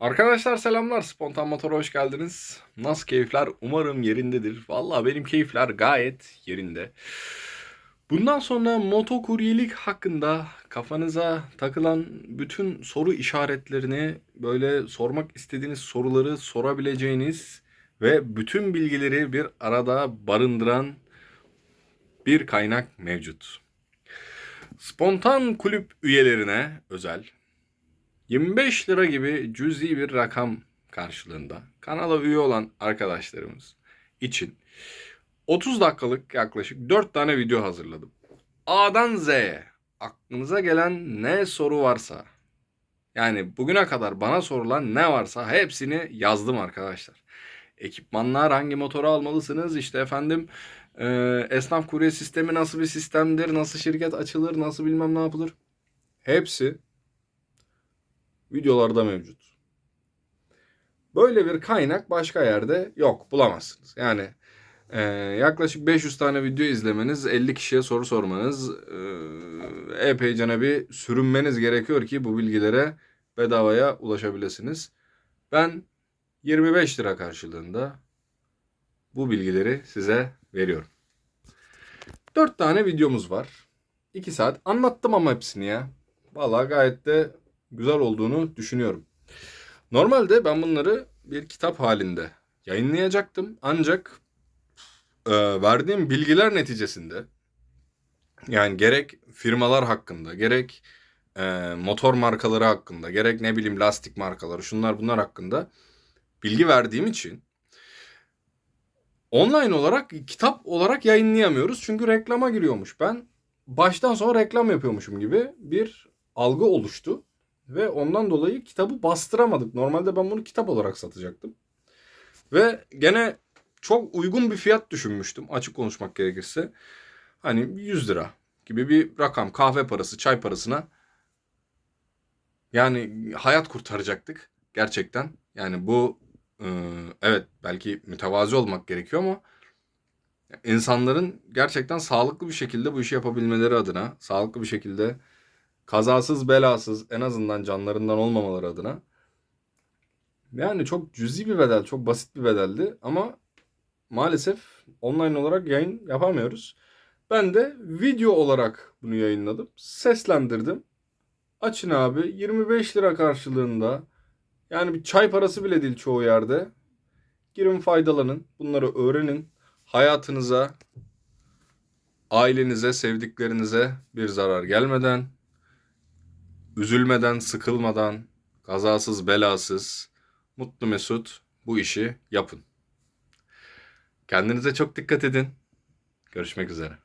Arkadaşlar selamlar. Spontan Motor'a hoş geldiniz. Nasıl keyifler? Umarım yerindedir. Vallahi benim keyifler gayet yerinde. Bundan sonra motokuryelik hakkında kafanıza takılan bütün soru işaretlerini böyle sormak istediğiniz soruları sorabileceğiniz ve bütün bilgileri bir arada barındıran bir kaynak mevcut. Spontan kulüp üyelerine özel 25 lira gibi cüzi bir rakam karşılığında kanala üye olan arkadaşlarımız için 30 dakikalık yaklaşık 4 tane video hazırladım. A'dan Z'ye aklınıza gelen ne soru varsa yani bugüne kadar bana sorulan ne varsa hepsini yazdım arkadaşlar. Ekipmanlar hangi motoru almalısınız işte efendim e, esnaf kurye sistemi nasıl bir sistemdir nasıl şirket açılır nasıl bilmem ne yapılır. Hepsi videolarda mevcut. Böyle bir kaynak başka yerde yok bulamazsınız. Yani e, yaklaşık 500 tane video izlemeniz, 50 kişiye soru sormanız, e, epeyce bir sürünmeniz gerekiyor ki bu bilgilere bedavaya ulaşabilirsiniz. Ben 25 lira karşılığında bu bilgileri size veriyorum. 4 tane videomuz var. 2 saat anlattım ama hepsini ya. Vallahi gayet de güzel olduğunu düşünüyorum. Normalde ben bunları bir kitap halinde yayınlayacaktım. Ancak e, verdiğim bilgiler neticesinde yani gerek firmalar hakkında, gerek e, motor markaları hakkında, gerek ne bileyim lastik markaları, şunlar bunlar hakkında bilgi verdiğim için online olarak kitap olarak yayınlayamıyoruz. Çünkü reklama giriyormuş. Ben baştan sona reklam yapıyormuşum gibi bir algı oluştu. Ve ondan dolayı kitabı bastıramadık. Normalde ben bunu kitap olarak satacaktım. Ve gene çok uygun bir fiyat düşünmüştüm açık konuşmak gerekirse. Hani 100 lira gibi bir rakam kahve parası çay parasına yani hayat kurtaracaktık gerçekten. Yani bu e, evet belki mütevazi olmak gerekiyor ama insanların gerçekten sağlıklı bir şekilde bu işi yapabilmeleri adına sağlıklı bir şekilde kazasız belasız en azından canlarından olmamaları adına yani çok cüzi bir bedel, çok basit bir bedeldi ama maalesef online olarak yayın yapamıyoruz. Ben de video olarak bunu yayınladım. Seslendirdim. Açın abi 25 lira karşılığında yani bir çay parası bile değil çoğu yerde. Girin faydalanın. Bunları öğrenin. Hayatınıza, ailenize, sevdiklerinize bir zarar gelmeden üzülmeden, sıkılmadan, kazasız belasız, mutlu mesut bu işi yapın. Kendinize çok dikkat edin. Görüşmek üzere.